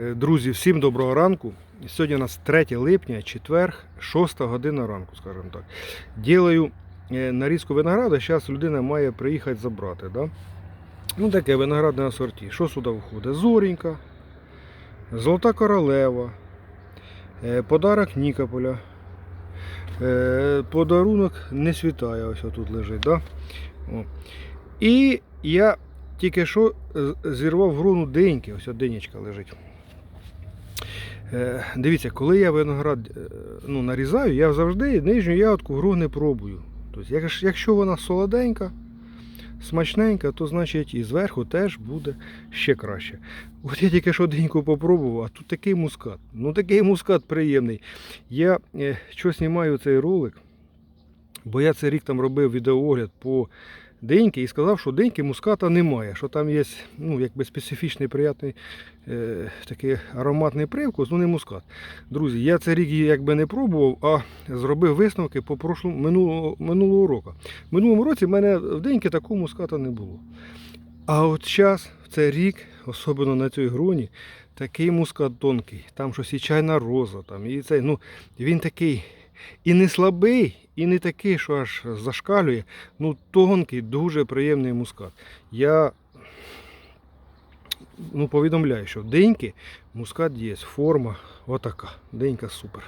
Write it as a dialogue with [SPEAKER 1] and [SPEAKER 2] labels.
[SPEAKER 1] Е, Друзі, всім доброго ранку. Сьогодні у нас 3 липня, четверг, 6 година ранку, скажімо так. Ділаю е, нарізку винограду, зараз людина має приїхати забрати. Да? Ну таке виноградне асорті. Що сюди входить? Зорінька, Золота королева, е, подарок Нікополя. Подарунок не світає, ось тут лежить. Да? О. І я тільки що зірвав груну деньки, ось денечка лежить. Е, Дивіться, коли я виноград е, ну, нарізаю, я завжди нижню ягодку гру не пробую. Тобто, якщо- вона солоденька, смачненька, то значить і зверху теж буде ще краще. От я тільки що деньку попробував, а тут такий мускат. Ну такий мускат приємний. Я е, що знімаю цей ролик, бо я цей рік там робив відеоогляд по деньки і сказав, що деньки муската немає, що там є ну, якби специфічний приятний е, такий ароматний привкус, ну не мускат. Друзі, я цей рік її якби не пробував, а зробив висновки по прошлому, минулого, минулого року. В минулому році в мене в деньки такого муската не було. А от зараз, в цей рік, особливо на цій гроні, такий мускат тонкий. Там щось і чайна роза, там, і цей, ну, він такий і не слабий, і не такий, що аж зашкалює. Ну, тонкий, дуже приємний мускат. Я ну, повідомляю, що деньки мускат є, форма отака. Денька супер.